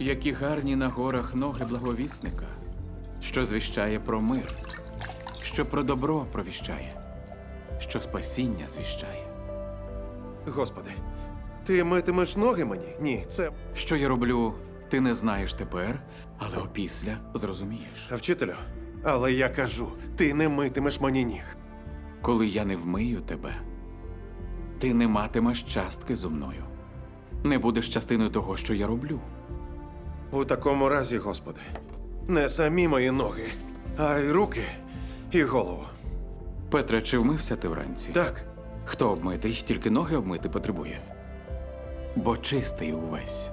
Які гарні на горах ноги благовісника, що звіщає про мир, що про добро провіщає, що спасіння звіщає. Господи, ти митимеш ноги мені? Ні, це. Що я роблю, ти не знаєш тепер, але опісля зрозумієш. А вчителю. Але я кажу, ти не митимеш мені ніг. Коли я не вмию тебе, ти не матимеш частки зо мною. Не будеш частиною того, що я роблю. У такому разі, Господи, не самі мої ноги, а й руки і голову. Петре, чи вмився ти вранці? Так, Хто обмитий, тільки ноги обмити потребує. Бо чистий увесь.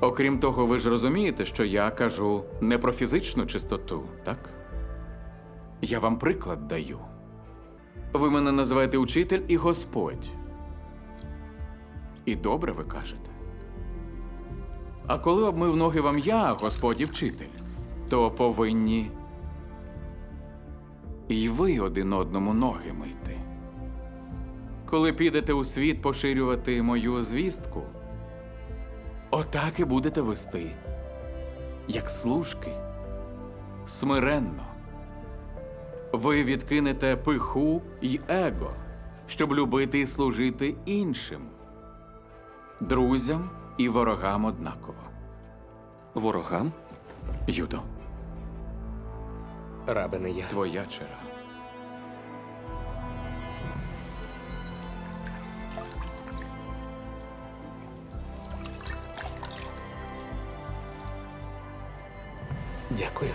Окрім того, ви ж розумієте, що я кажу не про фізичну чистоту, так? Я вам приклад даю. Ви мене називаєте учитель і Господь. І добре ви кажете. А коли обмив ноги вам я, Господь і вчитель, то повинні і ви один одному ноги мити. Коли підете у світ поширювати мою звістку, отак і будете вести, як служки, смиренно. Ви відкинете пиху й его, щоб любити і служити іншим, друзям і ворогам однаково. Ворогам? Юдо, Рабе не я. твоя черга. Дякую.